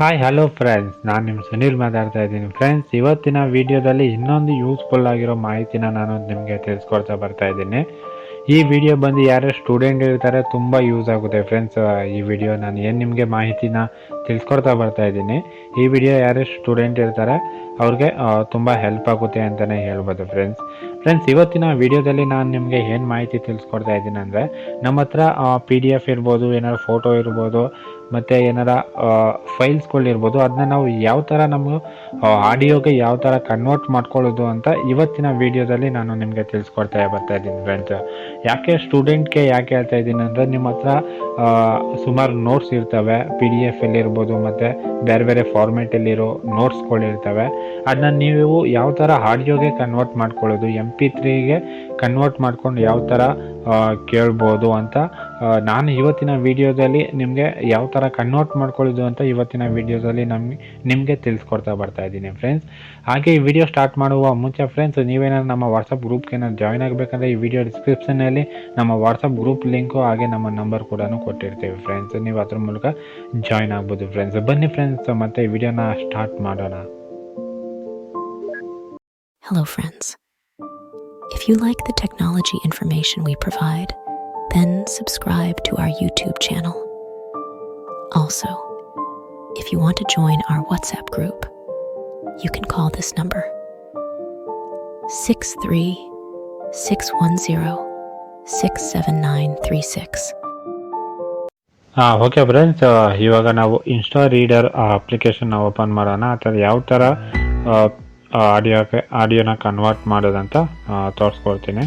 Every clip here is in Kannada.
ಹಾಯ್ ಹಲೋ ಫ್ರೆಂಡ್ಸ್ ನಾನು ನಿಮ್ಮ ಸುನೀಲ್ ಮಾತಾಡ್ತಾ ಇದ್ದೀನಿ. ಫ್ರೆಂಡ್ಸ್ ಇವತ್ತಿನ ವಿಡಿಯೋದಲ್ಲಿ ಇನ್ನೊಂದು ಯೂಸ್ಫುಲ್ ಆಗಿರೋ ಮಾಹಿತಿನ ನಾನು ನಿಮಗೆ ತಿಳಿಸ್ಕೊಡ್ತಾ ಬರ್ತಾ ಇದ್ದೀನಿ. ಈ ವಿಡಿಯೋ ಬಂದು ಯಾರ್ಯಾರು ಸ್ಟೂಡೆಂಟ್ ಇರ್ತಾರೆ, ತುಂಬ ಯೂಸ್ ಆಗುತ್ತೆ ಫ್ರೆಂಡ್ಸ್ ಈ ವಿಡಿಯೋ ನಾನು ಏನು ನಿಮಗೆ ಮಾಹಿತಿನ ತಿಳಿಸ್ಕೊಡ್ತಾ ಬರ್ತಾ ಇದ್ದೀನಿ. ಈ ವಿಡಿಯೋ ಯಾರು ಸ್ಟೂಡೆಂಟ್ ಇರ್ತಾರೆ, ಅವ್ರಿಗೆ ತುಂಬ ಹೆಲ್ಪ್ ಆಗುತ್ತೆ ಅಂತಲೇ ಹೇಳ್ಬೋದು ಫ್ರೆಂಡ್ಸ್ ಫ್ರೆಂಡ್ಸ್ ಇವತ್ತಿನ ವಿಡಿಯೋದಲ್ಲಿ ನಾನು ನಿಮಗೆ ಏನು ಮಾಹಿತಿ ತಿಳಿಸ್ಕೊಡ್ತಾ ಇದ್ದೀನಿ ಅಂದರೆ, ನಮ್ಮ ಹತ್ರ ಪಿ ಡಿ ಎಫ್ ಇರ್ಬೋದು, ಏನಾದ್ರು ಫೋಟೋ ಇರ್ಬೋದು ಮತ್ತು ಏನಾರ ಫೈಲ್ಸ್ಗಳಿರ್ಬೋದು ಅದನ್ನ ನಾವು ಯಾವ ಥರ ನಮ್ಮ ಆಡಿಯೋಗೆ ಯಾವ ಥರ ಕನ್ವರ್ಟ್ ಮಾಡ್ಕೊಳ್ಳೋದು ಅಂತ ಇವತ್ತಿನ ವಿಡಿಯೋದಲ್ಲಿ ನಾನು ನಿಮಗೆ ತಿಳಿಸ್ಕೊಡ್ತಾ ಬರ್ತಾ ಇದ್ದೀನಿ ಫ್ರೆಂಡ್ಸ್ ಯಾಕೆ ಸ್ಟೂಡೆಂಟ್ಗೆ ಯಾಕೆ ಹೇಳ್ತಾ ಇದ್ದೀನಿ ಅಂದರೆ ನಿಮ್ಮ ಹತ್ರ ಸುಮಾರು ನೋಟ್ಸ್ ಇರ್ತವೆ ಪಿ ಡಿ ಎಫ್ ಇರ್ಬೋದು, ಮತ್ತು ಬೇರೆ ಬೇರೆ ಫಾರ್ಮೇಟಲ್ಲಿರೋ ನೋಟ್ಸ್ಗಳಿರ್ತವೆ ಅದನ್ನ ನೀವು ಯಾವ ಥರ ಆಡಿಯೋಗೆ ಕನ್ವರ್ಟ್ ಮಾಡ್ಕೊಳ್ಳೋದು ಎಂ ಪಿ ತ್ರೀಗೆ ಕನ್ವರ್ಟ್ ಮಾಡ್ಕೊಂಡು ಯಾವ ಥರ ಕೇಳ್ಬೋದು ಅಂತ ನಾನು ಇವತ್ತಿನ ವಿಡಿಯೋದಲ್ಲಿ ನಿಮಗೆ ಯಾವ ಥರ ಕನ್ವರ್ಟ್ ಮಾಡ್ಕೊಳ್ಳೋದು ಅಂತ ಇವತ್ತಿನ ವಿಡಿಯೋದಲ್ಲಿ ನಮಗೆ ನಿಮಗೆ ತಿಳಿಸ್ಕೊಡ್ತಾ ಬರ್ತಾ ಇದ್ದೀನಿ ಫ್ರೆಂಡ್ಸ್ ಹಾಗೆ ಈ ವಿಡಿಯೋ ಸ್ಟಾರ್ಟ್ ಮಾಡುವ ಮುಂಚೆ ಫ್ರೆಂಡ್ಸ್ ನೀವೇನಾದ್ರು ನಮ್ಮ ವಾಟ್ಸಪ್ ಗ್ರೂಪ್ಗೆ ಏನಾದ್ರು ಜಾಯ್ನ್ ಆಗಬೇಕಂದ್ರೆ ಈ ವಿಡಿಯೋ ಡಿಸ್ಕ್ರಿಪ್ಷನಲ್ಲಿ ನಮ್ಮ ವಾಟ್ಸಪ್ ಗ್ರೂಪ್ ಲಿಂಕು ಹಾಗೆ ನಮ್ಮ ನಂಬರ್ ಕೂಡ ಕೊಟ್ಟಿರ್ತೀವಿ ಫ್ರೆಂಡ್ಸ್ ನೀವು ಅದ್ರ ಮೂಲಕ ಜಾಯ್ನ್ ಆಗ್ಬೋದು ಫ್ರೆಂಡ್ಸ್ ಬನ್ನಿ ಫ್ರೆಂಡ್ಸ್ ಮತ್ತೆ ವಿಡಿಯೋನ ಸ್ಟಾರ್ಟ್ ಮಾಡೋಣ. Hello, friends. If you like the technology information we provide, then subscribe to our YouTube channel. Also, if you want to join our WhatsApp group, you can call this number 63 610 67936. ಹಾಂ ಓಕೆ ಫ್ರೆಂಡ್ಸ್ ಇವಾಗ ನಾವು ಇನ್ಸ್ಟಾ ರೀಡರ್ ಅಪ್ಲಿಕೇಶನ್ ಓಪನ್ ಮಾಡೋಣ ಅಥವಾ ಯಾವ ಥರ ಆಡಿಯೋಗೆ ಆಡಿಯೋನ ಕನ್ವರ್ಟ್ ಮಾಡೋದಂತ ತೋರಿಸ್ಕೊಡ್ತೀನಿ.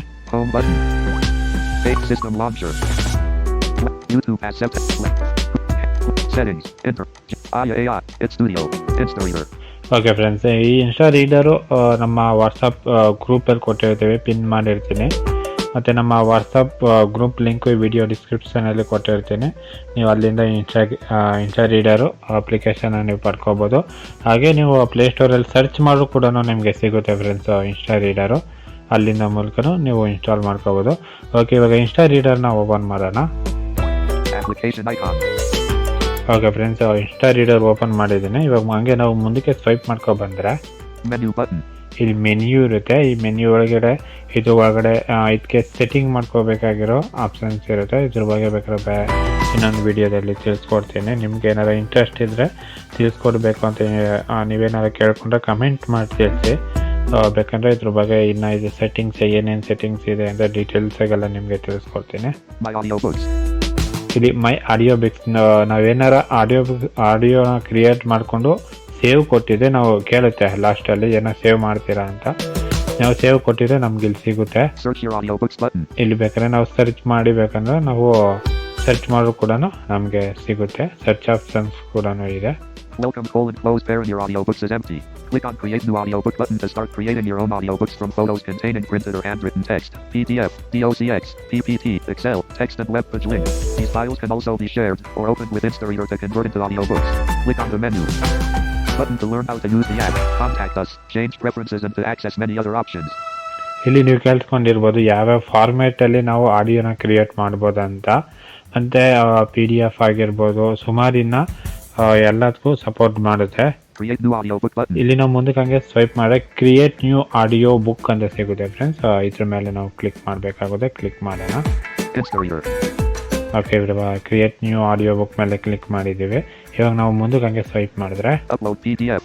ಓಕೆ ಫ್ರೆಂಡ್ಸ್ ಈ ಇನ್ಸ್ಟಾ ರೀಡರು ನಮ್ಮ ವಾಟ್ಸಪ್ ಗ್ರೂಪಲ್ಲಿ ಕೊಟ್ಟಿರ್ತೀವಿ. ಪಿನ್ ಮಾಡಿರ್ತೀನಿ. ಮತ್ತು ನಮ್ಮ ವಾಟ್ಸಪ್ ಗ್ರೂಪ್ ಲಿಂಕು ಈ ವಿಡಿಯೋ ಡಿಸ್ಕ್ರಿಪ್ಷನಲ್ಲಿ ಕೊಟ್ಟಿರ್ತೀನಿ. ನೀವು ಅಲ್ಲಿಂದ ಇನ್ಸ್ಟಾ ಇನ್ಸ್ಟಾ ರೀಡರು ಅಪ್ಲಿಕೇಶನ್ ನೀವು ಪಡ್ಕೋಬೋದು. ಹಾಗೆ ನೀವು ಪ್ಲೇಸ್ಟೋರಲ್ಲಿ ಸರ್ಚ್ ಮಾಡೋ ಕೂಡ ನಿಮಗೆ ಸಿಗುತ್ತೆ ಫ್ರೆಂಡ್ಸ್ ಇನ್ಸ್ಟಾ ರೀಡರು ಅಲ್ಲಿಂದ ಮೂಲಕನೂ ನೀವು ಇನ್ಸ್ಟಾಲ್ ಮಾಡ್ಕೋಬೋದು. ಓಕೆ ಇವಾಗ ಇನ್ಸ್ಟಾ ರೀಡರ್ನ ಓಪನ್ ಮಾಡೋಣ. Okay friends Insta reader open ಮಾಡಿದ್ದೀನಿ. ಇವಾಗ ಹಂಗೆ ನಾವು ಮುಂದಕ್ಕೆ ಸ್ವೈಪ್ ಮಾಡ್ಕೊ ಬಂದರೆ. ಇಲ್ಲಿ ಮೆನ್ಯೂ ಇರುತ್ತೆ. ಈ ಮೆನ್ಯೂ ಒಳಗಡೆ ಇದು ಒಳಗಡೆ ಇದಕ್ಕೆ ಸೆಟ್ಟಿಂಗ್ ಮಾಡ್ಕೋಬೇಕಾಗಿರೋ ಆಪ್ಷನ್ಸ್ ಇರುತ್ತೆ. ಇದ್ರ ಬಗ್ಗೆ ಬೇಕಾದ್ರೆ ಬೇ ಇನ್ನೊಂದು ವಿಡಿಯೋದಲ್ಲಿ ತಿಳಿಸ್ಕೊಡ್ತೀನಿ. ನಿಮ್ಗೆ ಏನಾರ ಇಂಟ್ರೆಸ್ಟ್ ಇದ್ದರೆ ತಿಳಿಸ್ಕೊಡ್ಬೇಕು ಅಂತ ನೀವೇನಾರು ಕೇಳ್ಕೊಂಡ್ರೆ ಕಮೆಂಟ್ ಮಾಡಿ ತಿಳಿಸಿ. ಬೇಕಂದ್ರೆ ಇದ್ರ ಬಗ್ಗೆ ಇನ್ನು ಇದು ಸೆಟ್ಟಿಂಗ್ಸ್ ಏನೇನು ಸೆಟ್ಟಿಂಗ್ಸ್ ಇದೆ ಅಂತ ಡೀಟೇಲ್ಸಾಗೆಲ್ಲ ನಿಮಗೆ ತಿಳಿಸ್ಕೊಡ್ತೀನಿ. ಇಲ್ಲಿ ಮೈ ಆಡಿಯೋ ಬಿಕ್ಸ್ ನಾವೇನಾರ ಆಡಿಯೋ ಆಡಿಯೋನ ಕ್ರಿಯೇಟ್ ಮಾಡಿಕೊಂಡು ಸೇವ್ ಕೊಟ್ಟಿದ್ರೆ ನಾವು ಕೇಳುತ್ತೆ ಲಾಸ್ಟಲ್ಲಿ ಏನೋ ಸೇವ್ ಮಾಡ್ತೀರಾ ಅಂತ ನಾವು ಸೇವ್ ಕೊಟ್ಟಿದ್ರೆ ನಮ್ಗೆ ಇಲ್ಲಿ ಸಿಗುತ್ತೆ. ಇಲ್ಲಿ ಬೇಕಾದ್ರೆ ನಾವು ಸರ್ಚ್ ಮಾಡಿ ಬೇಕಂದ್ರೆ ನಾವು ಸರ್ಚ್ ಮಾಡೋದು ಕೂಡ ನಮಗೆ ಸಿಗುತ್ತೆ ಸರ್ಚ್ ಆಪ್ಷನ್ಸ್ ಕೂಡ ಇದೆ Welcome colon close parent your audiobooks is empty. Click on create new audiobook button to start creating your own audiobooks from photos containing printed or handwritten text, PDF, DOCX, PPT, Excel, text and web page link. These files can also be shared or opened with Instareader to convert into audiobooks. Click on the menu button to learn how to use the app. Contact us, change preferences and to access many other options. ಇಲ್ಲಿ ನೀವು ಕೇಳ್ಸ್ಕೊಂಡಿರ್ಬೋದು ಯಾವ್ಯಾವ ಫಾರ್ಮ್ಯಾಟಲ್ಲಿ ನಾವು ಆಡಿಯೋನ ಕ್ರಿಯೇಟ್ ಮಾಡ್ಬೋದು ಅಂತ ಮತ್ತು ಪಿ ಡಿ ಎಫ್ ಆಗಿರ್ಬೋದು ಸುಮಾರಿನ ಎಲ್ಲದಕ್ಕೂ ಸಪೋರ್ಟ್ ಮಾಡುತ್ತೆ. ಇಲ್ಲಿ ನಾವು ಮುಂದಕ್ಕೆ ಹಂಗೆ ಸ್ವೈಪ್ ಮಾಡಿದ್ರೆ ಕ್ರಿಯೇಟ್ ನ್ಯೂ ಆಡಿಯೋ ಬುಕ್ ಅಂತ ಸಿಗುತ್ತೆ ಫ್ರೆಂಡ್ಸ್ ಇದ್ರ ಮೇಲೆ ನಾವು ಕ್ಲಿಕ್ ಮಾಡಬೇಕಾಗುತ್ತೆ ಕ್ಲಿಕ್ ಮಾಡೋಣ. Okay create new audio book ಮೇಲೆ ಕ್ಲಿಕ್ ಮಾಡಿದ್ದೀವಿ ಇವಾಗ ನಾವು ಮುಂದಕ್ಕೆ ಹಂಗೆ ಸ್ವೈಪ್ ಮಾಡಿದ್ರೆ P PDF,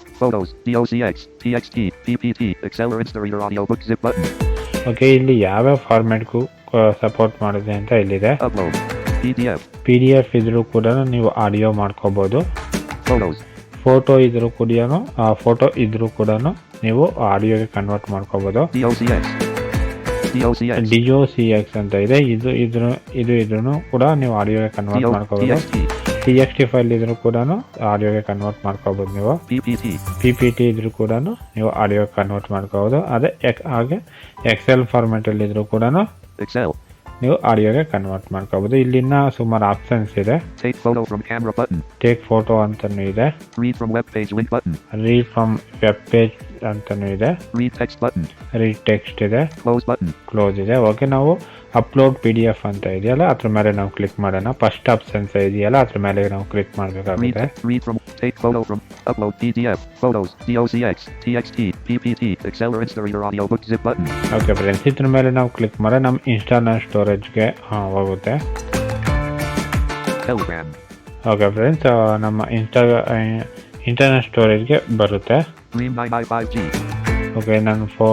T P TXT, PPT, Excel or audio book zip button okay ಇಲ್ಲಿ ಯಾವ ಫಾರ್ಮ್ಯಾಟ್ಗೂ ಸಪೋರ್ಟ್ ಮಾಡಿದೆ ಅಂತ ಇಲ್ಲಿದೆ Upload. PDF. P D F ಇದ್ರೂ ಕೂಡ ನೀವು ಆಡಿಯೋ ಮಾಡ್ಕೋಬೋದು. ಫೋಟೋ ಇದ್ರೂ ಕೂಡ ಫೋಟೋ ಇದ್ರೂ ಕೂಡ ನೀವು ಆಡಿಯೋಗೆ ಕನ್ವರ್ಟ್ ಮಾಡ್ಕೋಬೋದು C DOCX. D O C X ಅಂತ ಇದೆ ಇದು ಇದ್ರ ಇದು ಇದ್ರೂ ಕೂಡ ನೀವು ಆಡಿಯೋಗೆ ಕನ್ವರ್ಟ್ ಮಾಡ್ಕೋಬಹುದು ಮಾಡ್ಕೋಬೋದು TXT. ಟಿ ಟಿ ಫೈಲ್ ಇದ್ರೂ ಕೂಡ ಆಡಿಯೋಗೆ ಕನ್ವರ್ಟ್ ಮಾಡ್ಕೋಬೋದು ನೀವು. ಪಿ ಪಿ ಟಿ ಇದ್ರೂ ಕೂಡ ನೀವು ಆಡಿಯೋಗೆ ಕನ್ವರ್ಟ್ ಮಾಡ್ಕೋಬೋದು ಅದೇ ಹಾಗೆ ಎಕ್ಸೆಲ್ ಫಾರ್ಮೆಟಲ್ಲಿ ಇದ್ರೂ ಕೂಡ. ನೀವು ಆಡಿಯೋಗೆ ಕನ್ವರ್ಟ್ ಮಾಡ್ಕೋಬಹುದು ಇಲ್ಲಿನ ಸುಮಾರು ಆಪ್ಷನ್ಸ್ ಇದೆ. ಟೇಕ್ ಫೋಟೋ ಅಂತ ಇದೆ. ರೀಡ್ ಫ್ರಮ್ ವೆಬ್ ಪೇಜ್ ಅಂತಲೂ ಇದೆ. ರೀಡ್ ಟೆಕ್ಸ್ಟ್ ಇದೆ. ಕ್ಲೋಸ್ ಇದೆ ಓಕೆ ನಾವು ಅಪ್ಲೋಡ್ ಪಿ ಡಿ ಎಫ್ ಅಂತ ಇದೆಯಲ್ಲ ಅದ್ರ ಮೇಲೆ ನಾವು ಕ್ಲಿಕ್ ಮಾಡೋಣ ಫಸ್ಟ್ ಆಪ್ಷನ್ಸ್ ಇದೆಯಲ್ಲ ಅದ್ರ ಮೇಲೆ ನಾವು ಕ್ಲಿಕ್ ಮಾಡಬೇಕಾಗುತ್ತೆ. ಓಕೆ ಫ್ರೆಂಡ್ಸ್ ಇದ್ರ ಮೇಲೆ ನಾವು ಕ್ಲಿಕ್ ಮಾಡಿ ನಮ್ಮ ಇನ್ಸ್ಟಾಲ್ ಸ್ಟೋರೇಜ್ಗೆ ಹೋಗುತ್ತೆ. ಓಕೆ ಫ್ರೆಂಡ್ಸ್ ನಮ್ಮ ಇನ್ಸ್ಟಾ ಇಂಟರ್ನೆಟ್ ಸ್ಟೋರೇಜ್ಗೆ ಬರುತ್ತೆ Dream 9i5G. ಓಕೆ ನನ್ನ ಫೋ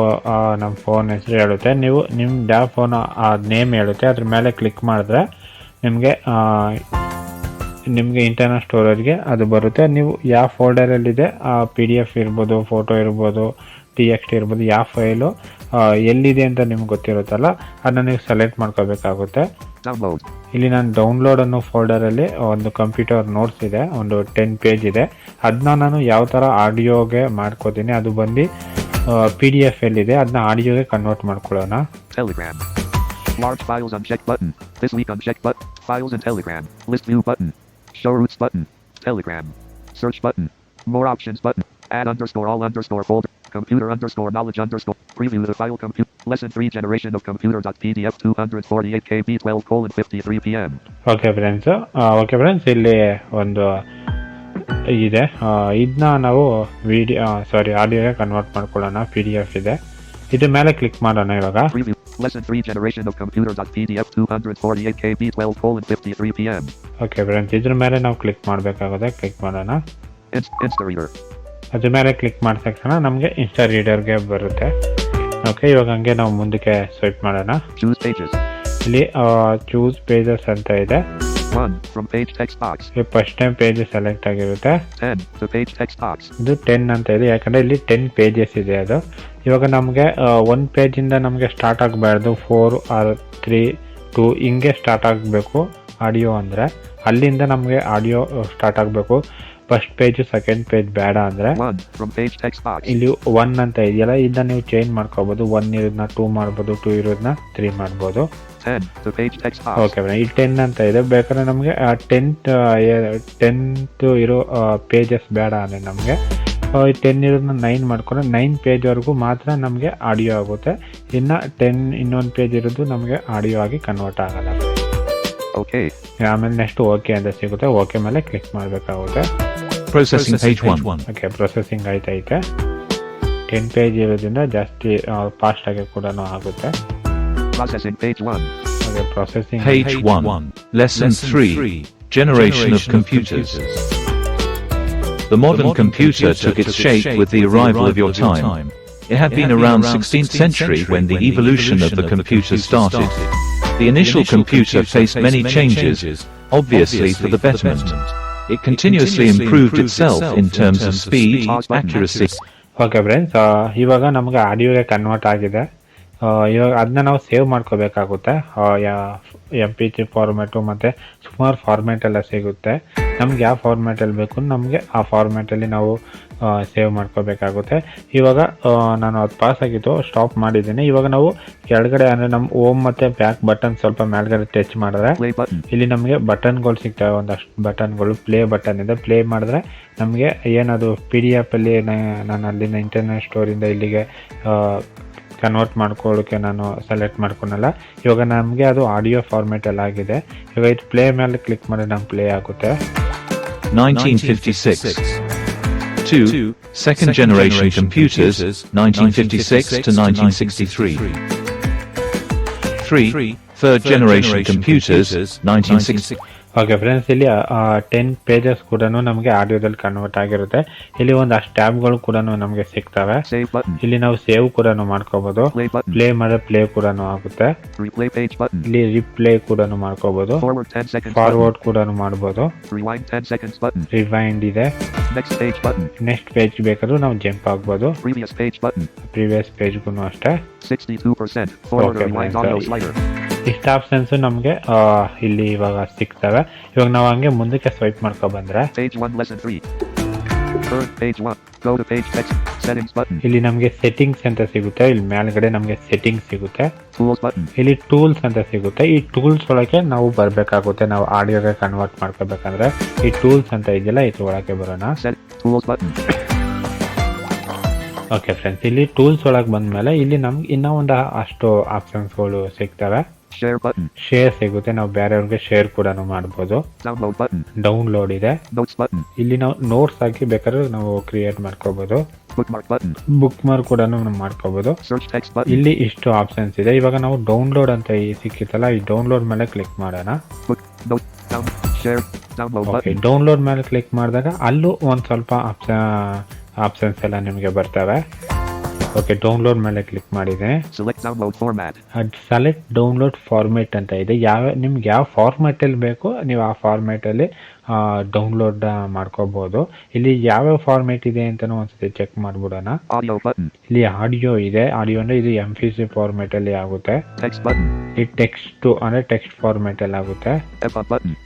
ನಮ್ಮ ಫೋನ್ ಹೆಸರು ಹೇಳುತ್ತೆ. ನೀವು ನಿಮ್ದು ಯಾವ ಫೋನ್ ಆ ನೇಮ್ ಹೇಳುತ್ತೆ ಅದ್ರ ಮೇಲೆ ಕ್ಲಿಕ್ ಮಾಡಿದ್ರೆ ನಿಮಗೆ ನಿಮಗೆ ಇಂಟರ್ನಲ್ ಸ್ಟೋರೇಜ್ಗೆ ಅದು ಬರುತ್ತೆ. ನೀವು ಯಾವ ಫೋಲ್ಡರಲ್ಲಿದೆ ಆ ಪಿ ಡಿ ಎಫ್ ಇರ್ಬೋದು ಫೋಟೋ ಇರ್ಬೋದು ಟಿ ಎಕ್ಸ್ ಟಿ ಇರ್ಬೋದು ಯಾವ ಫೈಲು ಎಲ್ಲಿದೆ ಅಂತ ನಿಮ್ಗೆ ಗೊತ್ತಿರುತ್ತಲ್ಲ ಅದನ್ನ ನೀವು ಸೆಲೆಕ್ಟ್ ಮಾಡ್ಕೋಬೇಕಾಗುತ್ತೆ. ಇಲ್ಲಿ ನಾನು ಡೌನ್ಲೋಡ್ ಅನ್ನೋ ಫೋಲ್ಡರಲ್ಲಿ ಒಂದು ಕಂಪ್ಯೂಟರ್ ನೋಟ್ಸ್ ಇದೆ ಒಂದು ಟೆನ್ ಪೇಜ್ ಇದೆ. ಅದನ್ನ ನಾನು ಯಾವ ಥರ ಆಡಿಯೋಗೆ ಮಾಡ್ಕೋತೀನಿ ಅದು ಬಂದು ಪಿ ಡಿ ಎಫ್ ಎಲ್ಲಿದೆ ಅದನ್ನ ಆಡಿಯೋಗೆ ಕನ್ವರ್ಟ್ ಮಾಡ್ಕೊಳ್ಳೋಣ Telegram. Large files unchecked button. This week unchecked button. Files in Telegram. List view button. Show routes button. Telegram. Search button. More options button. Add underscore all underscore folder. Computer underscore knowledge underscore. Preview the file computer. Lesson 3 generation of computer.pdf 248 KB 12 colon 53 PM. Okay friends okay friends ಇಲ್ಲಿ ಒಂದು ಇದೆ. ಇದನ್ನ ನಾವು ವಿಡಿಯೋ ಸಾರಿ ಆಡಿಯೋಗೆ ಕನ್ವರ್ಟ್ ಮಾಡ್ಕೊಳ್ಳೋಣ ಪಿ ಡಿ ಎಫ್ ಇದೆ. ಇದ್ರ ಮೇಲೆ ಕ್ಲಿಕ್ ಮಾಡೋಣ ಇವಾಗ. Preview. Lesson 3 generation of computer.pdf 248 KB 12 colon 53 PM. Okay friends ಇದ್ರ ಮೇಲೆ ನಾವು ಕ್ಲಿಕ್ ಮಾಡಬೇಕಾಗುತ್ತೆ ಕ್ಲಿಕ್ ಮಾಡೋಣ. ಅದ್ರ ಮೇಲೆ ಕ್ಲಿಕ್ ಮಾಡಿದ ತಕ್ಷಣ ನಮಗೆ ಇನ್ಸ್ಟಾ ರೀಡರ್ಗೆ ಬರುತ್ತೆ. ಓಕೆ ಇವಾಗ ಹಂಗೆ ನಾವು ಮುಂದಕ್ಕೆ ಸ್ವೈಪ್ ಮಾಡೋಣ. ಇಲ್ಲಿ ಚೂಸ್ ಪೇಜಸ್ ಅಂತ ಇದೆ. 1. From page text box. First time page select ಆಗಿರುತ್ತೆ 10. The page text box. ಇದು ಟೆನ್ ಅಂತ ಇದೆ ಯಾಕಂದ್ರೆ ಇಲ್ಲಿ ಟೆನ್ ಪೇಜಸ್ ಇದೆ ಅದು ಇವಾಗ ನಮಗೆ ಒಂದು ಪೇಜಿಂದ ನಮಗೆ ಸ್ಟಾರ್ಟ್ ಆಗಬಾರ್ದು ಫೋರ್ ಆರ್ ತ್ರೀ ಟು ಹಿಂಗೆ ಸ್ಟಾರ್ಟ್ ಆಗಬೇಕು ಆಡಿಯೋ ಅಂದರೆ ಅಲ್ಲಿಂದ ನಮಗೆ ಆಡಿಯೋ ಸ್ಟಾರ್ಟ್ ಆಗಬೇಕು ಫಸ್ಟ್ ಪೇಜು ಸೆಕೆಂಡ್ ಪೇಜ್ ಬೇಡ ಅಂದರೆ 1. From page text box. ಇಲ್ಲಿ ಒನ್ ಅಂತ ಇದೆಯಲ್ಲ ಇದನ್ನ ನೀವು ಚೇಂಜ್ ಮಾಡ್ಕೋಬೋದು ಒನ್ ಇರೋದನ್ನ ಟೂ ಮಾಡ್ಬೋದು ಟೂ ಇರೋದನ್ನ ತ್ರೀ ಮಾಡ್ಬೋದು 10. The page text box. Okay madam ಇಲ್ಲಿ ಟೆನ್ ಅಂತ ಇದೆ. ಬೇಕಾದ್ರೆ ನಮಗೆ ಟೆಂತ್ ಟೆಂತ್ ಇರೋ ಪೇಜಸ್ ಬೇಡ ಅಂದರೆ ನಮಗೆ. ಟೆನ್ ಇರೋದನ್ನ ನೈನ್ ಮಾಡ್ಕೊಂಡ್ರೆ ನೈನ್ ಪೇಜ್ವರೆಗೂ ಮಾತ್ರ ನಮಗೆ ಆಡಿಯೋ ಆಗುತ್ತೆ. ಇನ್ನು ಟೆನ್ ಇನ್ನೊಂದು ಪೇಜ್ ಇರೋದು ನಮಗೆ ಆಡಿಯೋ ಆಗಿ ಕನ್ವರ್ಟ್ ಆಗಲ್ಲ. ಓಕೆ ಆಮೇಲೆ ನೆಕ್ಸ್ಟ್ ಓಕೆ ಅಂತ ಸಿಗುತ್ತೆ. ಓಕೆ ಮೇಲೆ ಕ್ಲಿಕ್ ಮಾಡಬೇಕಾಗುತ್ತೆ. Processing page 1. ಓಕೆ ಪ್ರೊಸೆಸಿಂಗ್ ಆಯ್ತೈತೆ. ಟೆನ್ ಪೇಜ್ ಇರೋದ್ರಿಂದ ಜಾಸ್ತಿ ಫಾಸ್ಟಾಗಿ ಕೂಡ ಆಗುತ್ತೆ. Processing page 1. ಹಾಗೆ processing Page 1. Lesson 3. Generation of computers. The modern computer took its shape with the arrival of your time. It had been around 16th century when the evolution of the computer started. The initial computer faced many changes, obviously for the betterment. It continuously improved itself in terms of speed, accuracy, okay friends ಇವಾಗ ನಮಗೆ ಆಡಿಯೋಗೆ ಕನ್ವರ್ಟ್ ಆಗಿದೆ ಆ, ಇವಾಗ ಅದನ್ನ ನಾವು ಸೇವ್ ಮಾಡ್ಕೋಬೇಕಾಗುತ್ತೆ. ಎಂ ಪಿ ತ್ರೀ ಫಾರ್ಮ್ಯಾಟು ಮತ್ತು ಸುಮಾರು ಫಾರ್ಮ್ಯಾಟ್ ಎಲ್ಲ ಸಿಗುತ್ತೆ. ನಮ್ಗೆ ಯಾವ ಫಾರ್ಮ್ಯಾಟಲ್ಲಿ ಬೇಕು ನಮಗೆ ಆ ಫಾರ್ಮ್ಯಾಟಲ್ಲಿ ನಾವು ಸೇವ್ ಮಾಡ್ಕೋಬೇಕಾಗುತ್ತೆ. ಇವಾಗ ನಾನು ಅದು ಪಾಸ್ ಆಗಿತ್ತು ಸ್ಟಾಪ್ ಮಾಡಿದ್ದೀನಿ. ಇವಾಗ ನಾವು ಕೆಳಗಡೆ ಅಂದರೆ ನಮ್ಮ ಓಮ್ ಮತ್ತು ಬ್ಯಾಕ್ ಬಟನ್ ಸ್ವಲ್ಪ ಮೇಲ್ಗಡೆ ಟಚ್ ಮಾಡಿದ್ರೆ ಇಲ್ಲಿ ನಮಗೆ ಬಟನ್ಗಳು ಸಿಗ್ತವೆ. ಒಂದಷ್ಟು ಬಟನ್ಗಳು ಪ್ಲೇ ಬಟನ್ ಇದೆ. ಪ್ಲೇ ಮಾಡಿದ್ರೆ ನಮಗೆ ಏನದು ಪಿ ಡಿ ಎಫಲ್ಲಿ ನಾನು ಅಲ್ಲಿಂದ ಇಂಟರ್ನೆಟ್ ಸ್ಟೋರಿಂದ ಇಲ್ಲಿಗೆ ಕನ್ವರ್ಟ್ ಮಾಡ್ಕೊಳ್ಳೋಕ್ಕೆ ನಾನು ಸೆಲೆಕ್ಟ್ ಮಾಡ್ಕೊಳಲ್ಲ ಇವಾಗ ನಮಗೆ ಅದು ಆಡಿಯೋ ಫಾರ್ಮೇಟಲ್ಲಿ ಆಗಿದೆ ಇವಾಗ ಇದು ಪ್ಲೇ ಮೇಲೆ ಕ್ಲಿಕ್ ಮಾಡಿ ನಮ್ಗೆ ಪ್ಲೇ ಆಗುತ್ತೆ 1956. 2. Second generation computers, 1956 to 1963. 3. Third generation computers, 1960. Okay friends ಇಲ್ಲಿ ಟೆನ್ ಪೇಜಸ್ ಕೂಡ ನಮಗೆ ಆಡಿಯೋದಲ್ಲಿ ಕನ್ವರ್ಟ್ ಆಗಿರುತ್ತೆ ಇಲ್ಲಿ ಒಂದಷ್ಟು ಟ್ಯಾಬ್ಗಳು ಕೂಡ ನಮಗೆ ಸಿಗ್ತವೆ. ಇಲ್ಲಿ ನಾವು ಸೇವ್ ಕೂಡ ಮಾಡ್ಕೋಬಹುದು ಪ್ಲೇ ಮಾಡಿದ್ರೆ ಪ್ಲೇ ಕೂಡ ಆಗುತ್ತೆ. ಇಲ್ಲಿ ರಿಪ್ಲೇ ಕೂಡ ಮಾಡ್ಕೋಬಹುದು Forward 10 seconds button. ಫಾರ್ವರ್ಡ್ ಕೂಡ ಮಾಡಬಹುದು Rewind 10 seconds button. ರಿವೈಂಡ್ ಇದೆ. ನೆಕ್ಸ್ಟ್ ಪೇಜ್ ಬೇಕಾದ್ರೂ ನಾವು ಜಂಪ್ ಆಗ್ಬೋದು ಪ್ರೀವಿಯಸ್ ಪೇಜ್ button. ಪ್ರೀವಿಯಸ್ ಪೇಜ್ಗೂ ಅಷ್ಟೇ 62%. Forward Okay, or rewind fine, audio sorry. slider. ಇಷ್ಟ ಆಪ್ಷನ್ಸ್ ನಮಗೆ ಇಲ್ಲಿ ಇವಾಗ ಸಿಗ್ತವೆ ಇವಾಗ ನಾವು ಹಂಗೆ ಮುಂದಕ್ಕೆ ಸ್ವೈಪ್ ಮಾಡ್ಕೊ ಬಂದ್ರೆ Page 1 lesson 3. Current page 1. Go to page text. Settings button. ಇಲ್ಲಿ ನಮಗೆ ಸೆಟ್ಟಿಂಗ್ಸ್ ಅಂತ ಸಿಗುತ್ತೆ ಇಲ್ಲಿ ಮೇಲ್ಗಡೆ ನಮಗೆ ಸೆಟ್ಟಿಂಗ್ಸ್ ಸಿಗುತ್ತೆ ಇಲ್ಲಿ ಟೂಲ್ಸ್ ಅಂತ ಸಿಗುತ್ತೆ ಈ ಟೂಲ್ಸ್ ಒಳಗೆ ನಾವು ಬರಬೇಕಾಗುತ್ತೆ ನಾವು ಆಡಿಯೋಗೆ ಕನ್ವರ್ಟ್ ಮಾಡ್ಕೋಬೇಕಂದ್ರೆ ಈ ಟೂಲ್ಸ್ ಅಂತ ಇದೆಯಲ್ಲ ಇದ್ರ ಒಳಗೆ ಬರೋಣ ಓಕೆ ಫ್ರೆಂಡ್ಸ್ ಇಲ್ಲಿ ಟೂಲ್ಸ್ ಒಳಗೆ ಬಂದ್ಮೇಲೆ ಇಲ್ಲಿ ನಮ್ಗೆ ಇನ್ನೂ ಒಂದು ಅಷ್ಟು ಆಪ್ಷನ್ಸ್ಗಳು ಸಿಗ್ತವೆ Share ಬಟನ್ ಶೇರ್ ಸಿಗುತ್ತೆ. ನಾವು ಬೇರೆಯವ್ರಿಗೆ ಶೇರ್ ಕೂಡ ಮಾಡ್ಬೋದು. Download button. ಡೌನ್ಲೋಡ್ ಇದೆ. Button. ಇಲ್ಲಿ ನಾವು ನೋಟ್ಸ್ ಹಾಕಿ ಬೇಕಾದ್ರೆ ನಾವು ಕ್ರಿಯೇಟ್ ಮಾಡ್ಕೋಬಹುದು. ಬುಕ್ ಮಾರ್ಕ್ ಕೂಡ ನಾವು ಮಾಡ್ಕೋಬಹುದು. ಇಲ್ಲಿ ಇಷ್ಟು ಆಪ್ಷನ್ಸ್ ಇದೆ. ಇವಾಗ ನಾವು ಡೌನ್ಲೋಡ್ ಅಂತ ಈ ಸಿಕ್ಕಿತ್ತಲ್ಲ ಈ ಡೌನ್ಲೋಡ್ ಮೇಲೆ ಕ್ಲಿಕ್ ಮಾಡೋಣ. ಡೌನ್ಲೋಡ್ ಮೇಲೆ ಕ್ಲಿಕ್ ಮಾಡಿದಾಗ ಅಲ್ಲೂ ಒಂದು ಸ್ವಲ್ಪ ಆಪ್ಷನ್ ಆಪ್ಷನ್ಸ್ ಎಲ್ಲ ನಿಮಗೆ ಬರ್ತವೆ. ಓಕೆ ಡೌನ್ಲೋಡ್ ಮೇಲೆ ಕ್ಲಿಕ್ ಮಾಡಿದೆ. ಅದು ಸೆಲೆಕ್ಟ್ ಡೌನ್ಲೋಡ್ ಫಾರ್ಮೇಟ್ ಅಂತ ಇದೆ. ಯಾವ ನಿಮ್ಗೆ ಯಾವ ಫಾರ್ಮೇಟಲ್ಲಿ ಬೇಕೋ ನೀವು ಆ ಫಾರ್ಮೇಟಲ್ಲಿ ಡೌನ್ಲೋಡ್ ಮಾಡ್ಕೋಬಹುದು ಇಲ್ಲಿ ಯಾವ ಫಾರ್ಮೇಟ್ ಇದೆ ಅಂತಲೂ ಒಂದ್ಸತಿ ಚೆಕ್ ಮಾಡ್ಬಿಡೋಣ. ಇಲ್ಲಿ ಆಡಿಯೋ ಇದೆ. ಆಡಿಯೋ ಅಂದರೆ ಇದು ಎಂ ಪಿ ಸಿ ಫಾರ್ಮೇಟಲ್ಲಿ ಆಗುತ್ತೆ. ಈ ಟೆಕ್ಸ್ಟ್ ಅಂದರೆ ಟೆಕ್ಸ್ಟ್ ಅಲ್ಲಿ ಆಗುತ್ತೆ.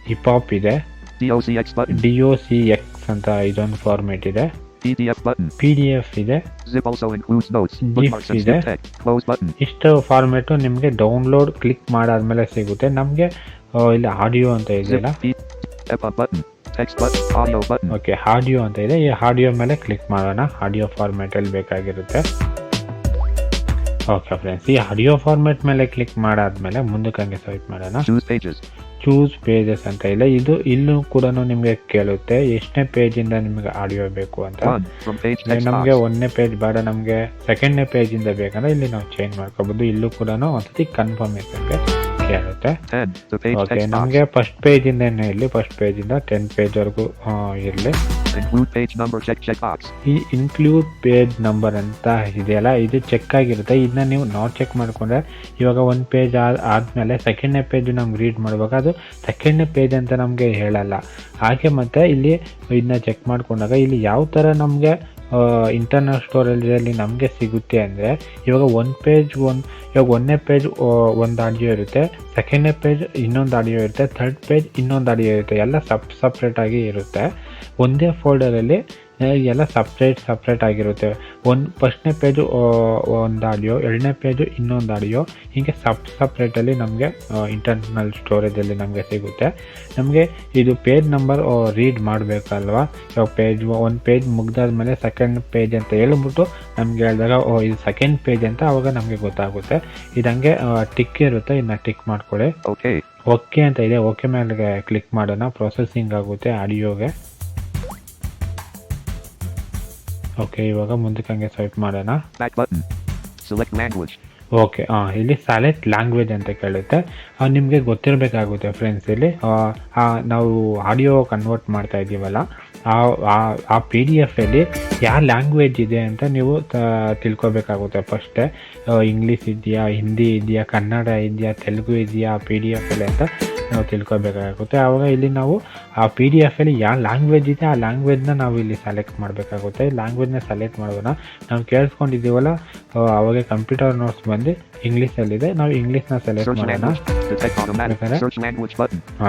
ಹಿಪ್ ಹಾಪ್ ಇದೆ. ಡಿ ಒ ಸಿ ಎಕ್ಸ್ ಅಂತ ಇದೊಂದು ಫಾರ್ಮೇಟ್ ಇದೆ. PDF button. PDF ಇದೆ Zip also includes notes, bookmarks, and text. Close button. ಇಷ್ಟು ಫಾರ್ಮ್ಯಾಟು ನಿಮಗೆ ಡೌನ್ಲೋಡ್ ಕ್ಲಿಕ್ ಮಾಡಾದ್ಮೇಲೆ ಸಿಗುತ್ತೆ ನಮಗೆ ಇಲ್ಲಿ ಆಡಿಯೋ ಅಂತ. ಇದೆಯಲ್ಲ button. Text button. Audio button. Okay audio ಅಂತ ಇದೆ ಈ ಆಡಿಯೋ ಮೇಲೆ ಕ್ಲಿಕ್ ಮಾಡೋಣ ಆಡಿಯೋ ಫಾರ್ಮ್ಯಾಟಲ್ಲಿ ಬೇಕಾಗಿರುತ್ತೆ ಓಕೆ ಫ್ರೆಂಡ್ಸ್ ಈ ಆಡಿಯೋ ಫಾರ್ಮ್ಯಾಟ್ ಮೇಲೆ ಕ್ಲಿಕ್ ಮಾಡಾದ್ಮೇಲೆ ಮುಂದಕ್ಕೆ ಹಂಗೆ ಸ್ವೈಪ್ ಮಾಡೋಣ Choose pages. ಚೂಸ್ ಪೇಜಸ್ ಅಂತ ಇಲ್ಲ. ಇದು ಇಲ್ಲೂ ಕೂಡ ನಿಮಗೆ ಕೇಳುತ್ತೆ. ಎಷ್ಟನೇ ಪೇಜಿಂದ ನಿಮಗೆ ಆಡಿಯೋ ಬೇಕು ಅಂತ. ನಮಗೆ. ಒಂದನೇ ಪೇಜ್ ಬೇಡ ನಮಗೆ ಸೆಕೆಂಡ್ನೇ ಪೇಜಿಂದ ಬೇಕಂದ್ರೆ ಇಲ್ಲಿ ನಾವು ಚೇಂಜ್ ಮಾಡ್ಕೋಬಹುದು ಇಲ್ಲೂ ಕೂಡ ಒಂದ್ಸತಿ ಕನ್ಫರ್ಮೇಷನ್ಗೆ ಕೇಳುತ್ತೆ ಆಗುತ್ತೆ. ಓಕೆ. ನಮಗೆ ಫಸ್ಟ್ ಪೇಜಿಂದನೇ ಇರಲಿ? ಫಸ್ಟ್ ಪೇಜಿಂದ ಟೆನ್ ಪೇಜ್ವರೆಗೂ ಇರಲಿ. Include page number check checkbox. ಈ ಇನ್ಕ್ಲೂಡ್ ಪೇಜ್ ನಂಬರ್ ಅಂತ ಇದೆಯಲ್ಲ ಇದು ಚೆಕ್ ಆಗಿರುತ್ತೆ. ಇದನ್ನ ನೀವು ನಾಟ್ ಚೆಕ್ ಮಾಡಿಕೊಂಡ್ರೆ ಇವಾಗ ಒಂದು ಪೇಜ್ ಆದಮೇಲೆ ಸೆಕೆಂಡ್ನೇ ಪೇಜ್ ನಮ್ಗೆ ರೀಡ್ ಮಾಡುವಾಗ ಅದು ಸೆಕೆಂಡ್ನೇ ಪೇಜ್ ಅಂತ ನಮಗೆ ಹೇಳಲ್ಲ. ಹಾಗೆ ಮತ್ತೆ ಇಲ್ಲಿ ಇದನ್ನ ಚೆಕ್ ಮಾಡ್ಕೊಂಡಾಗ ಇಲ್ಲಿ ಯಾವ ಥರ ನಮಗೆ ಇಂಟರ್ನಲ್ ಸ್ಟೋರೇಜಲ್ಲಿ ನಮಗೆ ಸಿಗುತ್ತೆ ಅಂದರೆ ಇವಾಗ ಒಂದು ಪೇಜ್ ಒಂದು ಇವಾಗ ಒಂದನೇ ಪೇಜ್ ಒಂದು ಆಡಿಯೋ ಇರುತ್ತೆ ಸೆಕೆಂಡ್ನೇ ಪೇಜ್ ಇನ್ನೊಂದು ಆಡಿಯೋ ಇರುತ್ತೆ ಥರ್ಡ್ ಪೇಜ್ ಇನ್ನೊಂದು ಆಡಿಯೋ ಇರುತ್ತೆ, ಎಲ್ಲ ಸಪ್ ಸಪ್ರೇಟಾಗಿ ಇರುತ್ತೆ. ಒಂದೇ ಫೋಲ್ಡರಲ್ಲಿ ಎಲ್ಲ ಸಪ್ರೇಟ್ ಸಪ್ರೇಟ್ ಆಗಿರುತ್ತೆ. ಒಂದು ಫಸ್ಟ್ನೇ ಪೇಜು ಒಂದು ಆಡಿಯೋ ಎರಡನೇ ಪೇಜು ಇನ್ನೊಂದು ಆಡಿಯೋ ಹೀಗೆ ಸಪ್ ಸಪ್ರೇಟಲ್ಲಿ ನಮಗೆ ಇಂಟರ್ನಲ್ ಸ್ಟೋರೇಜಲ್ಲಿ ನಮಗೆ ಸಿಗುತ್ತೆ. ನಮಗೆ ಇದು ಪೇಜ್ ನಂಬರ್ ರೀಡ್ ಮಾಡಬೇಕಲ್ವಾ? ಇವಾಗ ಪೇಜ್ ಒಂದು ಪೇಜ್ ಮುಗ್ದಾದ್ಮೇಲೆ ಸೆಕೆಂಡ್ ಪೇಜ್ ಅಂತ ಹೇಳ್ಬಿಟ್ಟು ನಮ್ಗೆ ಹೇಳಿದಾಗ ಓ ಇದು ಸೆಕೆಂಡ್ ಪೇಜ್ ಅಂತ ಅವಾಗ ನಮಗೆ ಗೊತ್ತಾಗುತ್ತೆ. ಇದಂಗೆ ಟಿಕ್ ಇರುತ್ತೆ. ಇದನ್ನ ಟಿಕ್ ಮಾಡ್ಕೊಳ್ಳಿ. ಓಕೆ ಓಕೆ ಅಂತ ಇದೆ. ಓಕೆ ಮೇಲೆ ಕ್ಲಿಕ್ ಮಾಡೋಣ. ಪ್ರೊಸೆಸಿಂಗ್ ಆಗುತ್ತೆ ಆಡಿಯೋಗೆ ಓಕೆ ಇವಾಗ ಮುಂದಕ್ಕೆ ಹಂಗೆ ಸ್ವೈಪ್ ಮಾಡೋಣ. ಸೆಲೆಕ್ಟ್ ಲ್ಯಾಂಗ್ವೇಜ್ ಓಕೆ ಹಾಂ ಇಲ್ಲಿ ಸೆಲೆಕ್ಟ್ ಲ್ಯಾಂಗ್ವೇಜ್ ಅಂತ ಕೇಳುತ್ತೆ. ನಿಮಗೆ ಗೊತ್ತಿರಬೇಕಾಗುತ್ತೆ ಫ್ರೆಂಡ್ಸ್ ಇಲ್ಲಿ. ನಾವು ಆಡಿಯೋ ಕನ್ವರ್ಟ್ ಮಾಡ್ತಾ ಇದ್ದೀವಲ್ಲ ಆ ಆ- ಪಿ ಡಿ ಎಫಲ್ಲಿ ಯಾವ ಲ್ಯಾಂಗ್ವೇಜ್ ಇದೆ ಅಂತ ನೀವು ತಿಳ್ಕೊಬೇಕಾಗುತ್ತೆ ಫಸ್ಟೇ ಇಂಗ್ಲೀಷ್ ಇದೆಯಾ ಹಿಂದಿ ಇದೆಯಾ ಕನ್ನಡ ಇದೆಯಾ ತೆಲುಗು ಇದೆಯಾ ಪಿ ಡಿ ಎಫಲ್ಲಿ ಅಂತ ನಾವು ತಿಳ್ಕೊಬೇಕಾಗುತ್ತೆ. ಆವಾಗ ಇಲ್ಲಿ ನಾವು ಆ ಪಿ ಡಿ ಎಫಲ್ಲಿ ಯಾವ ಲ್ಯಾಂಗ್ವೇಜ್ ಇದೆ ಆ ಲ್ಯಾಂಗ್ವೇಜ್ನ ನಾವು ಇಲ್ಲಿ ಸೆಲೆಕ್ಟ್ ಮಾಡಬೇಕಾಗುತ್ತೆ. ಲ್ಯಾಂಗ್ವೇಜ್ನ ಸೆಲೆಕ್ಟ್ ಮಾಡೋಣ ನಾವು ಕೇಳಿಸ್ಕೊಂಡಿದ್ದೀವಲ್ಲ ಅವಾಗ ಕಂಪ್ಯೂಟರ್ ನೋಟ್ಸ್ ಬಂದು ಇಂಗ್ಲೀಷಲ್ಲಿದೆ ನಾವು ಇಂಗ್ಲೀಷ್ನ ಸೆಲೆಕ್ಟ್ ಮಾಡೋಣ.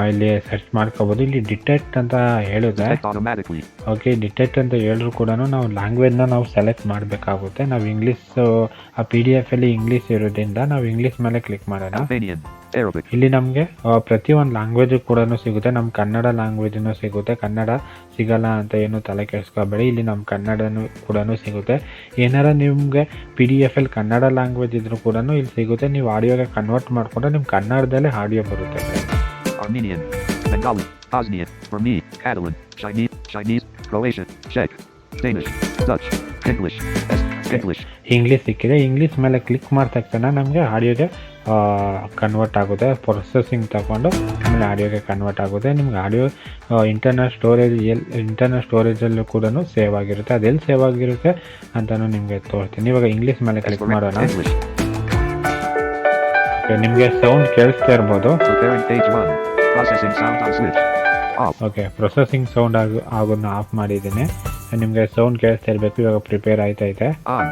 ಇಲ್ಲಿ ಸರ್ಚ್ ಮಾಡ್ಕೋಬೋದು. ಇಲ್ಲಿ ಡಿಟೆಕ್ಟ್ ಅಂತ ಹೇಳಿದ್ರೆ ಓಕೆ ಡಿಟೆಕ್ಟ್ ಅಂತ ಹೇಳಿದ್ರು ಕೂಡ ನಾವು ಲ್ಯಾಂಗ್ವೇಜ್ನ ನಾವು ಸೆಲೆಕ್ಟ್ ಮಾಡಬೇಕಾಗುತ್ತೆ. ನಾವು ಇಂಗ್ಲೀಷ್ ಆ ಪಿ ಡಿ ಎಫಲ್ಲಿ ಇಂಗ್ಲೀಷ್ ಇರೋದ್ರಿಂದ ನಾವು ಇಂಗ್ಲೀಷ್ ಮೇಲೆ ಕ್ಲಿಕ್ ಮಾಡೋಣ. ಇಲ್ಲಿ ನಮಗೆ ಪ್ರತಿಯೊಂದು ಲ್ಯಾಂಗ್ವೇಜ್ ಕೂಡ ಸಿಗುತ್ತೆ. ನಮ್ಮ ಕನ್ನಡ ಲ್ಯಾಂಗ್ವೇಜನ್ನು ಸಿಗುತ್ತೆ. ಕನ್ನಡ ಸಿಗಲ್ಲ ಅಂತ ಏನು ತಲೆ ಕೆಡಿಸ್ಕೋಬೇಡಿ. ಇಲ್ಲಿ ನಮ್ಮ ಕನ್ನಡನೂ ಕೂಡ ಸಿಗುತ್ತೆ. ಏನಾರ ನಿಮಗೆ ಪಿ ಡಿ ಎಫ್ ಅಲ್ಲಿ ಕನ್ನಡ ಲ್ಯಾಂಗ್ವೇಜ್ ಇದ್ರೂ ಕೂಡ ಇಲ್ಲಿ ಸಿಗುತ್ತೆ. ನೀವು ಆಡಿಯೋಗೆ ಕನ್ವರ್ಟ್ ಮಾಡಿಕೊಂಡ್ರೆ ನಿಮ್ಮ ಕನ್ನಡದಲ್ಲೇ ಆಡಿಯೋ ಬರುತ್ತೆ. Chinese. Croatian. Czech. Danish. Dutch. English. English. English ಸಿಕ್ಕಿದೆ ಇಂಗ್ಲೀಷ್ ಮೇಲೆ ಕ್ಲಿಕ್ ಮಾಡ್ತಾ ತಕ್ಷಣ ನಮಗೆ ಆಡಿಯೋಗೆ ಕನ್ವರ್ಟ್ ಆಗುತ್ತೆ ಪ್ರೊಸೆಸಿಂಗ್ ತಗೊಂಡು ಆಮೇಲೆ ಆಡಿಯೋಗೆ ಕನ್ವರ್ಟ್ ಆಗುತ್ತೆ ನಿಮ್ಗೆ ಆಡಿಯೋ ಇಂಟರ್ನಲ್ ಸ್ಟೋರೇಜ್ ಎಲ್ಲಿ ಇಂಟರ್ನಲ್ ಸ್ಟೋರೇಜಲ್ಲೂ ಕೂಡ ಸೇವ್ ಆಗಿರುತ್ತೆ ಅದೆಲ್ಲಿ ಸೇವ್ ಆಗಿರುತ್ತೆ ಅಂತಲೂ ನಿಮಗೆ ತೋರಿಸ್ತೀನಿ ಇವಾಗ ಇಂಗ್ಲೀಷ್ ಮೇಲೆ ಕ್ಲಿಕ್ ಮಾಡೋಣ ನಿಮಗೆ ಸೌಂಡ್ ಕೇಳಿಸ್ತಾ ಇರ್ಬೋದು Off. ಓಕೆ ಪ್ರೊಸೆಸಿಂಗ್ ಸೌಂಡ್ ಆಗ ಆಗೋದನ್ನ ಆಫ್ ಮಾಡಿದ್ದೀನಿ. ನಿಮಗೆ ಸೌಂಡ್ ಕೇಳಿಸ್ತಾ ಇರಬೇಕು ಇವಾಗ ಪ್ರಿಪೇರ್ ಆಯ್ತೈತೆ On.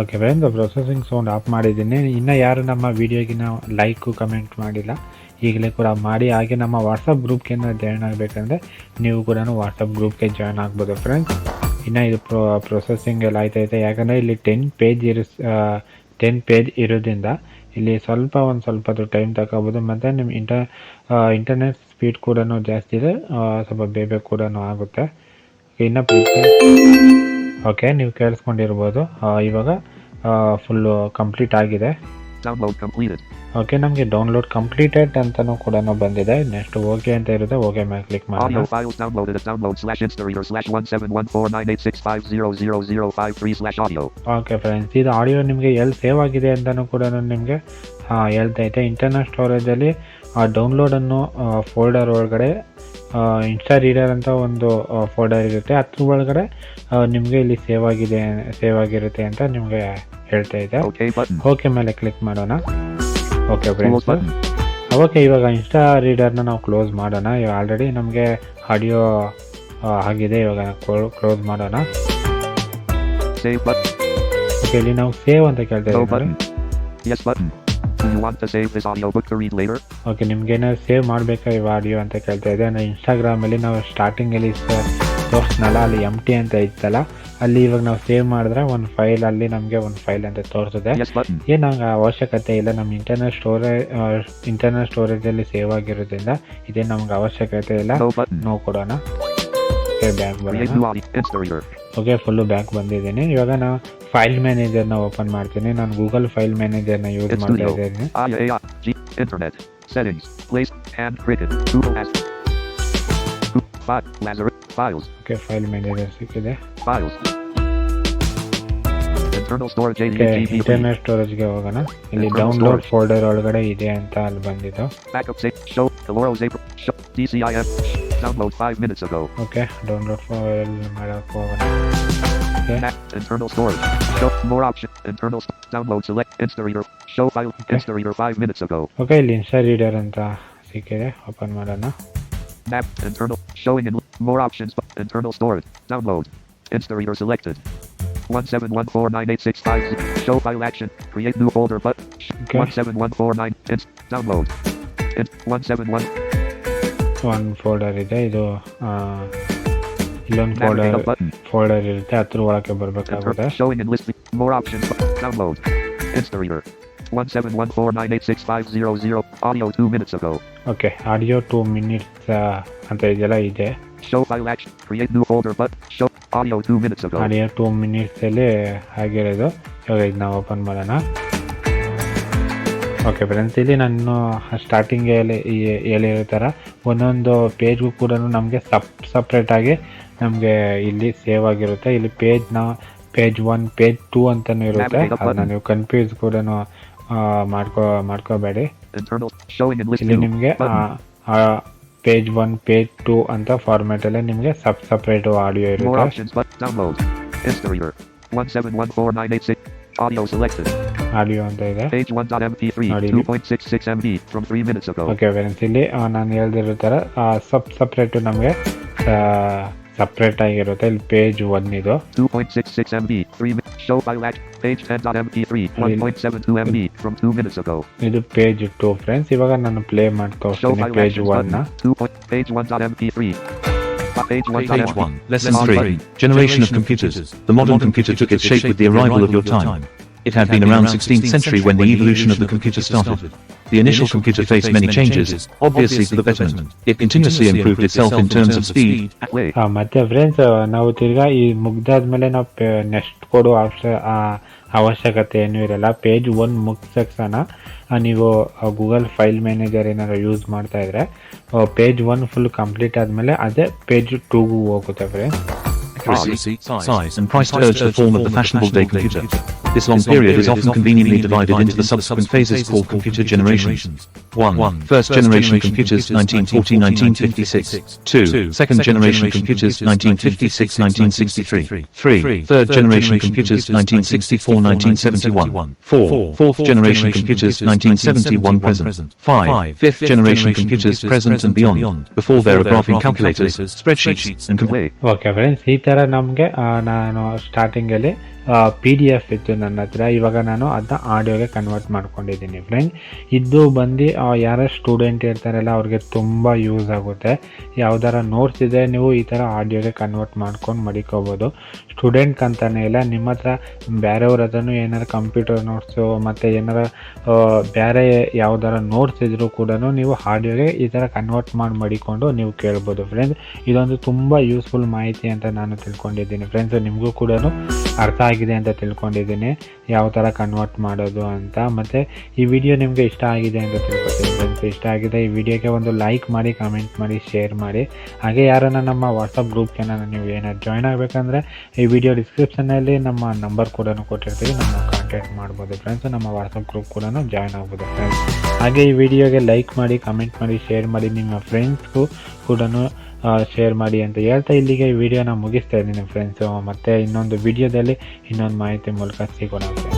Okay friends processing sound off ಮಾಡಿದ್ದೀನಿ. ಇನ್ನು ಯಾರು ನಮ್ಮ ವಿಡಿಯೋಗೆ ನಾವು ಲೈಕು ಕಮೆಂಟ್ ಮಾಡಿಲ್ಲ. ಈಗಲೇ ಕೂಡ ಮಾಡಿ, ಹಾಗೆ ನಮ್ಮ ವಾಟ್ಸಪ್ ಗ್ರೂಪ್ಗೆ ಜಾಯ್ನ್ ಆಗಬೇಕಂದ್ರೆ ನೀವು ಕೂಡ ವಾಟ್ಸಪ್ ಗ್ರೂಪ್ಗೆ ಜಾಯ್ನ್ ಆಗ್ಬೋದು ಫ್ರೆಂಡ್ಸ್ ಇನ್ನು ಇದು ಪ್ರೊ ಪ್ರೊಸೆಸಿಂಗ್ ಎಲ್ಲ ಆಯ್ತೈತೆ. ಯಾಕಂದರೆ ಇಲ್ಲಿ ಟೆನ್ ಪೇಜ್ ಇರಿಸ್ ಟೆನ್ ಪೇಜ್ ಇರೋದ್ರಿಂದ ಇಲ್ಲಿ ಸ್ವಲ್ಪ ಒಂದು ಸ್ವಲ್ಪ ಟೈಮ್ ತಗೋಬೋದು. ಮತ್ತು ನಿಮ್ಮ ಇಂಟರ್ ಇಂಟರ್ನೆಟ್ ಸ್ಪೀಡ್ ಕೂಡ ಜಾಸ್ತಿ ಇದೆ. ಸ್ವಲ್ಪ ಬೇಗ ಕೂಡ ಆಗುತ್ತೆ. ಇನ್ನು ಓಕೆ ನೀವು ಕೇಳಿಸ್ಕೊಂಡಿರ್ಬೋದು. ಇವಾಗ ಫುಲ್ಲು ಕಂಪ್ಲೀಟ್ ಆಗಿದೆ. ಓಕೆ ನಮಗೆ ಡೌನ್ಲೋಡ್ ಕಂಪ್ಲೀಟೆಡ್ ಅಂತಾನೂ ಕೂಡ ಬಂದಿದೆ. ನೆಕ್ಸ್ಟ್ ಓಕೆ ಅಂತ ಇರುತ್ತೆ ಓಕೆ ಮೇಲೆ ಕ್ಲಿಕ್ ಮಾಡಿ. Files downloaded download slash slash slash audio. Okay friends ಇದು ಆಡಿಯೋ ನಿಮಗೆ ಎಲ್ಲಿ ಸೇವ್ ಆಗಿದೆ ಅಂತಾನೂ ಕೂಡ ನಿಮಗೆ ಹೇಳ್ತೈತೆ ಇಂಟರ್ನಲ್ ಸ್ಟೋರೇಜಲ್ಲಿ ಆ ಡೌನ್ಲೋಡನ್ನು ಫೋಲ್ಡರ್ ಒಳಗಡೆ ಇನ್ಸ್ಟಾ ರೀಡರ್ ಅಂತ ಒಂದು ಫೋಲ್ಡರ್ ಇರುತ್ತೆ. ಅದ್ರ ಒಳಗಡೆ ನಿಮಗೆ ಇಲ್ಲಿ ಸೇವ್ ಆಗಿದೆ ಸೇವ್ ಆಗಿರುತ್ತೆ ಅಂತ ನಿಮಗೆ ಹೇಳ್ತಾ ಇದೆ. ಓಕೆ ಮೇಲೆ ಕ್ಲಿಕ್ ಮಾಡೋಣ. ಓಕೆ ಫ್ರೆಂಡ್ಸ್ ಓಕೆ ಇವಾಗ ಇನ್ಸ್ಟಾ ರೀಡರ್ನ ನಾವು ಕ್ಲೋಸ್ ಮಾಡೋಣ. ಇವಾಗ ಆಲ್ರೆಡಿ ನಮಗೆ ಆಡಿಯೋ ಆಗಿದೆ. ಇವಾಗ ಕ್ಲೋಸ್ ಮಾಡೋಣ. ಸೇವ್ ಬಟನ್ ಓಕೆ ಇಲ್ಲಿ ನಾವು ಸೇವ್ ಅಂತ ಕೇಳ್ತಾ ಇದ್ದೀವಿ? ಓಕೆ ನಿಮ್ಗೇನಾದ್ರು ಸೇವ್ ಮಾಡಬೇಕಾ ಇವ ಆಡಿಯೋ ಅಂತ ಕೇಳ್ತಾ ಇದೆ ಅಂದರೆ ಇನ್ಸ್ಟಾಗ್ರಾಮಲ್ಲಿ ನಾವು ಸ್ಟಾರ್ಟಿಂಗಲ್ಲಿ ತೋರಿಸ್ನಲ್ಲ ಅಲ್ಲಿ ಎಂ ಟಿ ಅಂತ ಇತ್ತಲ್ಲ. ಅಲ್ಲಿ ಇವಾಗ ನಾವು ಸೇವ್ ಮಾಡಿದ್ರೆ ಒಂದು ಫೈಲ್ ಅಲ್ಲಿ ನಮಗೆ ಒಂದು ಫೈಲ್ ಅಂತ ತೋರಿಸುತ್ತೆ. ಏನು ನಂಗೆ ಅವಶ್ಯಕತೆ ಇಲ್ಲ ನಮ್ಮ ಇಂಟರ್ನಲ್ ಸ್ಟೋರೇಜ್ ಇಂಟರ್ನಲ್ ಸ್ಟೋರೇಜಲ್ಲಿ ಸೇವ್ ಆಗಿರೋದ್ರಿಂದ ಇದೇ ನಮ್ಗೆ ಅವಶ್ಯಕತೆ ಇಲ್ಲ. ನೋವು ನೋ ಕೊಡೋಣ. ಓಕೆ ಬ್ಯಾಂಕ್ ಬರೋಣ. ಓಕೆ ಫುಲ್ಲು ಬ್ಯಾಂಕ್ ಬಂದಿದ್ದೀನಿ. ಇವಾಗ ನಾನು ಫೈಲ್ ಮ್ಯಾನೇಜರ್ನ ಓಪನ್ ಮಾಡ್ತೀನಿ. ನಾನು ಗೂಗಲ್ ಫೈಲ್ ಮ್ಯಾನೇಜರ್ನ ಯೂಸ್ ಮಾಡ್ತಾ. ಇದ್ದೀನಿ. Five. Lazarus. Files. Okay file manager ಸಿಕ್ಕಿದೆ Files. Internal storage okay 88 GB. Internet ಸ್ಟೋರೇಜ್ಗೆ ಹೋಗೋಣ ಇಲ್ಲಿ Internal ಡೌನ್ಲೋಡ್ storage. ಫೋಲ್ಡರ್ ಒಳಗಡೆ ಇದೆ ಅಂತ ಅಲ್ಲಿ ಬಂದಿದ್ದು Backup save. Show. Caloro's April. Show. DCIF. Download five minutes ago. Okay download file ಮಾಡಕ್ಕೆ ಹೋಗೋಣ okay Map. Internal storage. Show. More option. Internal. st- Download select. Instareader. Show file. Okay. Instareader five minutes ago. Okay ಇಲ್ಲಿ ಇನ್ಸ್ಟಾ ರೀಡರ್ ಅಂತ ಸಿಕ್ಕಿದೆ ಓಪನ್ ಮಾಡೋಣ Map. Internal. Showing in. More options. bu- Internal storage. Download. Instareader selected. One seven one four nine eight six five. Show file action. Create new folder button. Okay. One seven one four nine. Inst. Download. Int. One seven one. ಒಂದು ಫೋಲ್ಡರ್ ಇದೆ ಇದು ಆ, ಇಲ್ಲೊಂದು Navigate folder up button. Folder ಇರುತ್ತೆ ಅದ್ರ ಒಳಗೆ Enter. ಬರಬೇಕಾಗುತ್ತೆ Showing and listing. More options. bu- Download. Instareader. One seven one four nine eight six five zero zero. Audio two minutes ago. Okay audio two minutes ಅಂತ ಇದೆಲ್ಲ ಇದೆ Show file action. Create new folder but Show audio 2 minutes ago. Audio two ಮಿನಿಟ್ಸಲ್ಲಿ ಆಗಿರೋದು ಇವಾಗ ಇದನ್ನ ಓಪನ್ ಮಾಡೋಣ ಓಕೆ ಫ್ರೆಂಡ್ಸ್ ಇಲ್ಲಿ ನಾನು ಸ್ಟಾರ್ಟಿಂಗಲ್ಲಿ ಹೇಳಿರೋ ಥರ ಒಂದೊಂದು ಪೇಜ್ಗೂ ಕೂಡ ನಮಗೆ ಸಪ್ ಸಪ್ರೇಟಾಗಿ ನಮಗೆ ಇಲ್ಲಿ ಸೇವ್ ಆಗಿರುತ್ತೆ ಇಲ್ಲಿ ಪೇಜ್ನ ಪೇಜ್ ಒನ್ ಪೇಜ್ ಟೂ ಅಂತಲೂ ಇರುತ್ತೆ ಅದನ್ನ ನೀವು ಕನ್ಫ್ಯೂಸ್ ಕೂಡ ಮಾಡ್ಕೋ ಮಾಡ್ಕೋಬೇಡಿ ಇಲ್ಲಿ ನಿಮಗೆ ಪೇಜ್ ಒನ್ ಪೇಜ್ ಟೂ ಅಂತ ಫಾರ್ಮ್ಯಾಟ್ ಫಾರ್ಮ್ಯಾಟಲ್ಲೇ ನಿಮಗೆ ಸಪ್ ಸಪ್ರೇಟ್ ಆಡಿಯೋ ಇರುತ್ತೆ. Audio selected. ಆಡಿಯೋ ಅಂತ ಇದೆ Page 1.mp3, 2.66 MB from 3 minutes ago. Okay friends ಇಲ್ಲಿ ನಾನು ಹೇಳ್ದಿರೋ ಥರ ಸಪ್ ಸಪ್ರೇಟು ನಮಗೆ ಸಪ್ರೇಟ್ ಆಗಿರುತ್ತೆ ಇಲ್ಲಿ ಪೇಜ್ ಒನ್ ಇದು 2.66 MB, 3 mi- show file act, page 10.mp3, 1.72 MB from 2 minutes ago. ಇದು ಪೇಜ್ ಟು ಫ್ರೆಂಡ್ಸ್ ಇವಾಗ ನಾನು ಪ್ಲೇ ಮಾಡಿ Show ತೋರಿಸ್ತೀನಿ file ಪೇಜ್ actions ಒನ್ನ button, 2. Point, page 1.mp3. Uh, Page 1. Page 1, Lesson 3, Generation of Computers. The modern computer took its shape with the arrival of your time. It had been around 16th century when the evolution of the computer started. The initial computer faced many changes, obviously for the betterment. It continuously improved itself in terms of speed, Play. ಆ, ಮತ್ತೆ ಫ್ರೆಂಡ್ಸ್ ನಾವು ತಿರ್ಗಾ ಈ ಮುಗ್ದಾದ್ಮೇಲೆ ನಾವು ನೆಕ್ಸ್ಟ್ ಕೊಡೋ ಆಪ್ಷ ಆ, ಅವಶ್ಯಕತೆ ಏನೂ ಇರಲ್ಲ. ಪೇಜ್ ಒನ್ ಮುಗ್ಸಕ್ಷಣ ನೀವು ಗೂಗಲ್ ಫೈಲ್ ಮ್ಯಾನೇಜರ್ ಏನಾದ್ರು ಯೂಸ್ ಮಾಡ್ತಾ ಇದ್ರೆ ಪೇಜ್ ಒನ್ ಫುಲ್ ಕಂಪ್ಲೀಟ್ ಆದಮೇಲೆ ಅದೇ ಪೇಜ್ ಟೂಗೂ ಹೋಗುತ್ತೆ friends accuracy, size, and price to urge the form of the fashionable day computer. This long period is often conveniently divided into the subsequent phases called computer generations. 1. First generation computers 1940-1956. 2. Second generation computers 1956-1963. 3. Third generation computers 1964-1971. 4. Fourth generation computers 1971-present. 5. Fifth generation computers present and beyond, before there are graphing calculators, spreadsheets, and complete. Well. ನಮಗೆ ನಾನು ಸ್ಟಾರ್ಟಿಂಗಲ್ಲಿ ಪಿ ಡಿ ಎಫ್ ಇತ್ತು ನನ್ನ ಹತ್ರ. ಇವಾಗ ನಾನು ಅದನ್ನ ಆಡಿಯೋಗೆ ಕನ್ವರ್ಟ್ ಮಾಡ್ಕೊಂಡಿದ್ದೀನಿ ಫ್ರೆಂಡ್ ಇದು ಬಂದು ಯಾರೋ ಸ್ಟೂಡೆಂಟ್ ಇರ್ತಾರಲ್ಲ ಅವ್ರಿಗೆ ತುಂಬ ಯೂಸ್ ಆಗುತ್ತೆ. ಯಾವ್ದಾರ ನೋಟ್ಸ್ ಇದೆ, ನೀವು ಈ ಥರ ಆಡಿಯೋಗೆ ಕನ್ವರ್ಟ್ ಮಾಡ್ಕೊಂಡು ಮಡಿಕೋಬೋದು. ಸ್ಟೂಡೆಂಟ್ ಅಂತಲೇ ಇಲ್ಲ, ನಿಮ್ಮ ಹತ್ರ ಬೇರೆಯವ್ರ ಹತ್ರನು ಏನಾರು ಕಂಪ್ಯೂಟರ್ ನೋಟ್ಸು ಮತ್ತು ಏನಾರ ಬೇರೆ ಯಾವ್ದಾರ ನೋಟ್ಸ್ ಇದ್ರೂ ಕೂಡ ನೀವು ಆಡಿಯೋಗೆ ಈ ಥರ ಕನ್ವರ್ಟ್ ಮಾಡಿ ಮಡಿಕೊಂಡು ನೀವು ಕೇಳ್ಬೋದು ಫ್ರೆಂಡ್ಸ್ ಇದೊಂದು ತುಂಬ ಯೂಸ್ಫುಲ್ ಮಾಹಿತಿ ಅಂತ ನಾನು ತಿಳ್ಕೊಂಡಿದ್ದೀನಿ ಫ್ರೆಂಡ್ಸ್ ನಿಮಗೂ ಕೂಡ ಅರ್ಥ ಆಗಿದೆ ಅಂತ ತಿಳ್ಕೊಂಡಿದ್ದೀನಿ. ಯಾವ ಥರ ಕನ್ವರ್ಟ್ ಮಾಡೋದು ಅಂತ. ಮತ್ತು ಈ ವಿಡಿಯೋ ನಿಮಗೆ ಇಷ್ಟ ಆಗಿದೆ ಅಂತ ತಿಳ್ಕೊತೀನಿ ಇಷ್ಟ ಆಗಿದೆ ಈ ವಿಡಿಯೋಗೆ ಒಂದು ಲೈಕ್ ಮಾಡಿ ಕಮೆಂಟ್ ಮಾಡಿ ಶೇರ್ ಮಾಡಿ. ಹಾಗೆ ಯಾರನ್ನ ನಮ್ಮ ವಾಟ್ಸಪ್ ಗ್ರೂಪ್ಗೆ ನಾನು ನೀವು ಏನಾದ್ರು ಜಾಯ್ನ್ ಆಗಬೇಕಂದ್ರೆ ಈ ವಿಡಿಯೋ ಡಿಸ್ಕ್ರಿಪ್ಷನಲ್ಲಿ ನಮ್ಮ ನಂಬರ್ ಕೂಡ ಕೊಟ್ಟಿರ್ತೀವಿ. ನಮ್ಮ ಕಾಂಟ್ಯಾಕ್ಟ್ ಮಾಡ್ಬೋದು ಫ್ರೆಂಡ್ಸ್ ನಮ್ಮ ವಾಟ್ಸಪ್ ಗ್ರೂಪ್ ಕೂಡ ಜಾಯ್ನ್ ಆಗ್ಬೋದು ಫ್ರೆಂಡ್ಸ್ ಹಾಗೆ ಈ ವಿಡಿಯೋಗೆ ಲೈಕ್ ಮಾಡಿ ಕಮೆಂಟ್ ಮಾಡಿ ಶೇರ್ ಮಾಡಿ ನಿಮ್ಮ ಫ್ರೆಂಡ್ಸ್ಗೂ ಕೂಡ ಶೇರ್ ಮಾಡಿ ಅಂತ ಹೇಳ್ತಾ ಇಲ್ಲಿಗೆ ವಿಡಿಯೋನ ಮುಗಿಸ್ತಾ ಇದ್ದೀನಿ ಫ್ರೆಂಡ್ಸು ಮತ್ತು ಇನ್ನೊಂದು ವಿಡಿಯೋದಲ್ಲಿ ಇನ್ನೊಂದು ಮಾಹಿತಿ ಮೂಲಕ ಸಿಗೋಣ.